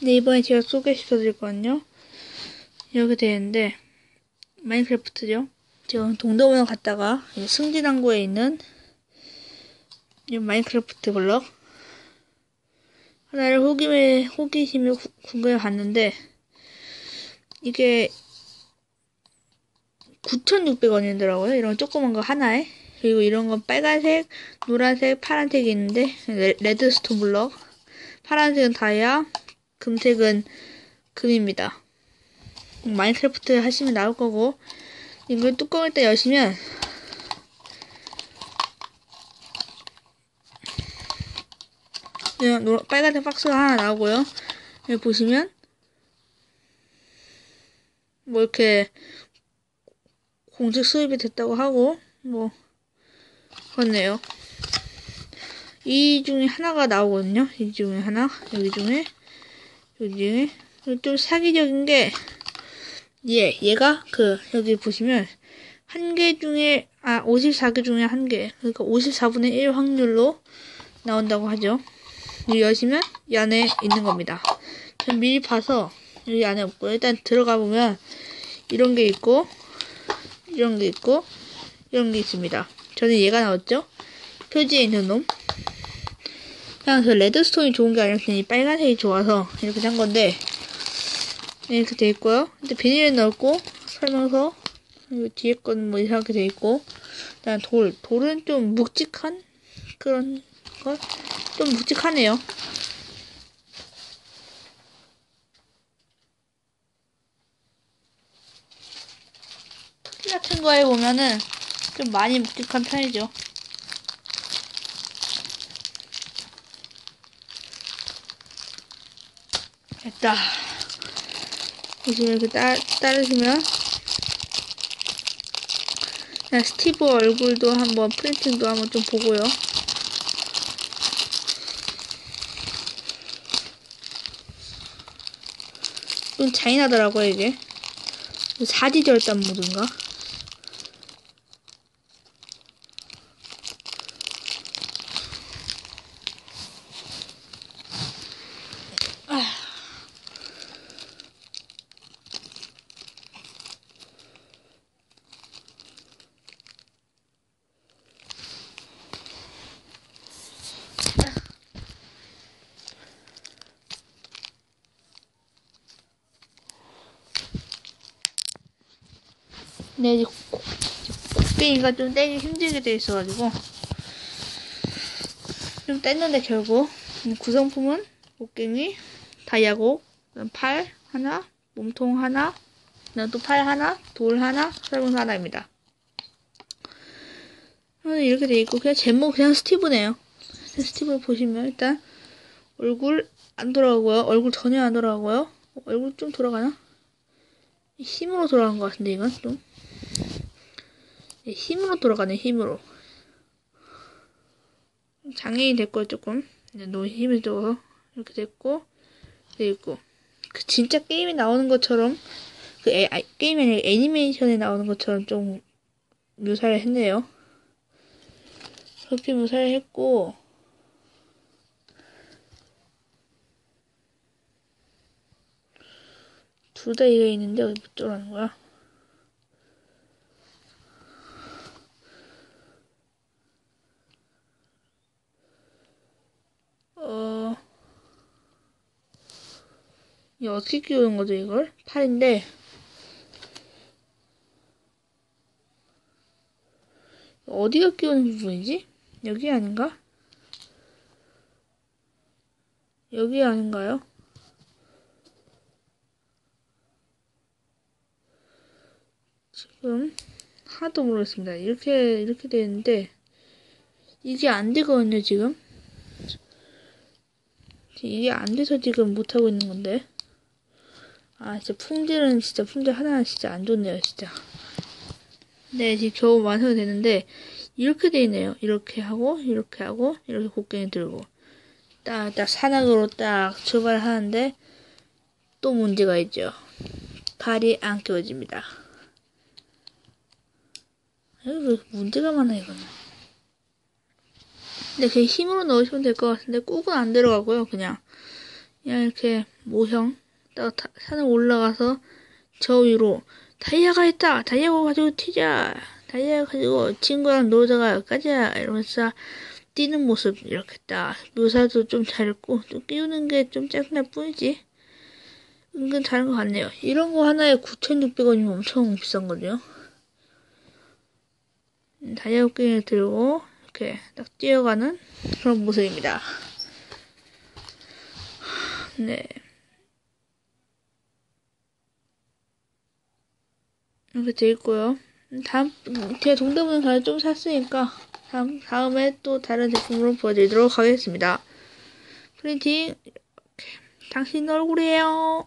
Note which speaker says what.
Speaker 1: 네, 이번에 제가 소개시켜 드릴 거는요. 이렇게 되는데, 마인크래프트죠. 지금 동대문을 갔다가, 승진항구에 있는, 이 마인크래프트 블럭. 하나를 호기심에, 호기심에 구- 궁금해 봤는데, 이게, 9,600원이더라고요. 이런 조그만 거 하나에. 그리고 이런 건 빨간색, 노란색, 파란색이 있는데, 레- 레드스톤 블럭. 파란색은 다이아, 금색은 금입니다. 마인크래프트 하시면 나올 거고, 이걸 뚜껑을 딱 여시면, 빨간색 박스가 하나 나오고요. 여기 보시면, 뭐 이렇게, 공식 수입이 됐다고 하고, 뭐, 그렇네요. 이 중에 하나가 나오거든요. 이 중에 하나, 여기 중에, 여기 좀 사기적인 게, 얘, 얘가 그, 여기 보시면, 한 개 중에, 아, 54개 중에 한 개. 그러니까 54분의 1 확률로 나온다고 하죠. 이 여시면, 이 안에 있는 겁니다. 전 미리 봐서, 여기 안에 없고, 일단 들어가 보면, 이런 게 있고, 이런 게 있고, 이런 게 있습니다. 저는 얘가 나왔죠? 표지에 있는 놈. 그냥 그 레드스톤이 좋은 게 아니라 그냥 이 빨간색이 좋아서 이렇게 산 건데, 이렇게 돼 있고요. 근데 비닐에 넣었고, 설명서, 그리고 뒤에 건 뭐 이렇게 돼 있고, 그다음 돌. 돌은 좀 묵직한 그런 거? 좀 묵직하네요. 티 같은 거에 보면은 좀 많이 묵직한 편이죠. 됐다. 보시면 이렇게 따, 따르시면 스티브 얼굴도 한번 프린팅도 한번 좀 보고요. 좀 잔인하더라고요 이게. 사지절단 모드인가? 네, 이제 고- 곡괭이가 좀 떼기 힘들게 돼 있어가지고 좀 뗐는데 결국 구성품은 곡괭이, 그다음 팔 하나, 몸통 하나, 또 팔 하나, 돌 하나, 설문서 하나입니다. 아, 이렇게 돼 있고 그냥 제목 그냥 스티브네요. 스티브 보시면 일단 얼굴 안 돌아가고요. 얼굴 전혀 안 돌아가고요. 어, 얼굴 좀 돌아가나? 힘으로 돌아간 것 같은데 이건 좀. 네, 힘으로 돌아가네 힘으로. 장애인 됐고 조금. 이제 너무 힘을 줘서 이렇게 됐고 그리고. 그 진짜 게임에 나오는 것처럼 그 애, 아, 게임이 아니라 애니메이션에 나오는 것처럼 좀 묘사를 했네요. 그렇게 묘사를 했고 둘다 이거 있는데 어디 못 들어가는 거야? 어, 이 어떻게 끼우는 거죠, 이걸? 팔인데, 어디가 끼우는 부분이지? 여기 아닌가? 여기 아닌가요? 지금 하나도 모르겠습니다. 이렇게 이렇게 되는데 이게 안 되거든요, 지금. 이게 안 돼서 지금 못 하고 있는 건데. 아, 진짜 품질은 진짜 품질 하나는 진짜 안 좋네요, 진짜. 네, 지금 겨우 완성이 되는데 이렇게 돼 있네요. 이렇게 하고 이렇게 하고 이렇게 곡괭이 들고 딱 딱 산악으로 딱 출발을 하는데 또 문제가 있죠. 발이 안 끼워집니다. 왜 문제가 많아 이거는. 근데 그냥 힘으로 넣으시면 될 것 같은데 꾹은 안 들어가고요. 그냥. 그냥 이렇게 모형 딱 타- 산을 올라가서 저 위로 다이아가 있다! 다이아 가지고 튀자! 다이아 가지고 친구랑 놀다가 가자! 이러면서 뛰는 모습 이렇게 딱. 묘사도 좀 잘했고 좀 끼우는 게 좀 짜증날 뿐이지. 은근 다른 것 같네요. 이런 거 하나에 9,600원이면 엄청 비싼 거죠 음, 다이아 웃기를 들고 이렇게 딱 뛰어가는 그런 모습입니다 네 이렇게 돼 있고요. 다음 제가 동대문을 가서 좀 샀으니까 다음 다음에 또 다른 제품으로 보여드리도록 하겠습니다. 프린팅 당신 얼굴이에요.